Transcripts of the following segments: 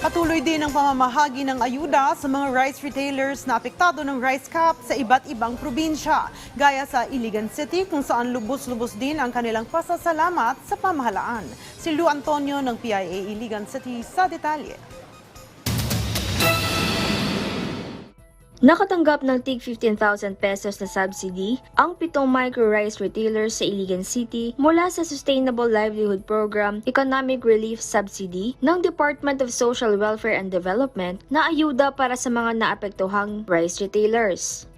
Patuloy din ang pamamahagi ng ayuda sa mga rice retailers na apektado ng rice cap sa iba't ibang probinsya, gaya sa Iligan City kung saan lubos-lubos din ang kanilang pasasalamat sa pamahalaan. Si Lu Antonio ng PIA Iligan City sa detalye. Nakatanggap ng tig 15,000 pesos na subsidy ang pitong micro-rice retailers sa Iligan City mula sa Sustainable Livelihood Program Economic Relief Subsidy ng Department of Social Welfare and Development na ayuda para sa mga naapektuhang rice retailers.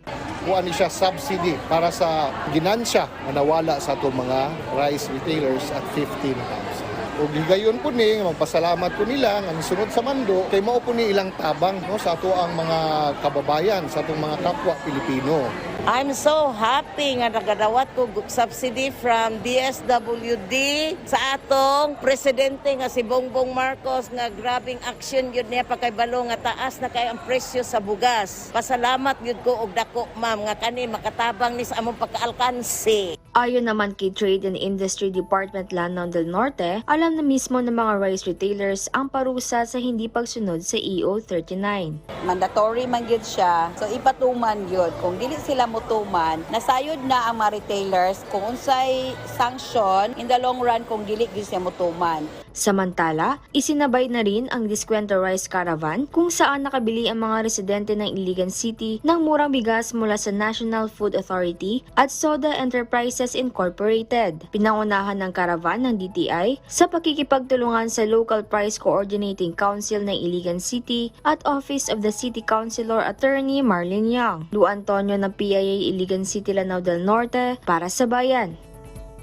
kuha ni siya subsidy para sa ginansya na nawala sa itong mga rice retailers at 15,000. O gigayon po ni, magpasalamat po nila nga sunod sa mando, kay mao po ni ilang tabang no, sa ato ang mga kababayan, sa atong mga kapwa Pilipino. I'm so happy nga nagadawat ko subsidy from DSWD sa atong presidente nga si Bongbong Marcos nga grabing action yun niya pagkaybalo nga taas na kay ang presyo sa bugas. Pasalamat yun ko og dako ma'am nga kani makatabang ni sa among pagkaalkansi. Ayon naman kay Trade and Industry Department Lanao del Norte, alam na mismo ng mga rice retailers ang parusa sa hindi pagsunod sa EO 39. mandatory man gyud siya. So ipatuman yun. Kung dili sila mutuman, nasayod na ang mga retailers kung unsay sanction in the long run kung dili gyud siya mutuman. Samantala, isinabay na rin ang Diskwento Rice Caravan kung saan nakabili ang mga residente ng Iligan City ng murang bigas mula sa National Food Authority at Soda Enterprises Incorporated. Pinangunahan ng caravan ng DTI sa pakikipagtulungan sa Local Price Coordinating Council ng Iligan City at Office of the City Councilor Attorney Marlene Yang. Lu Antonio ng PIA Iligan City Lanao del Norte para sa Bayan.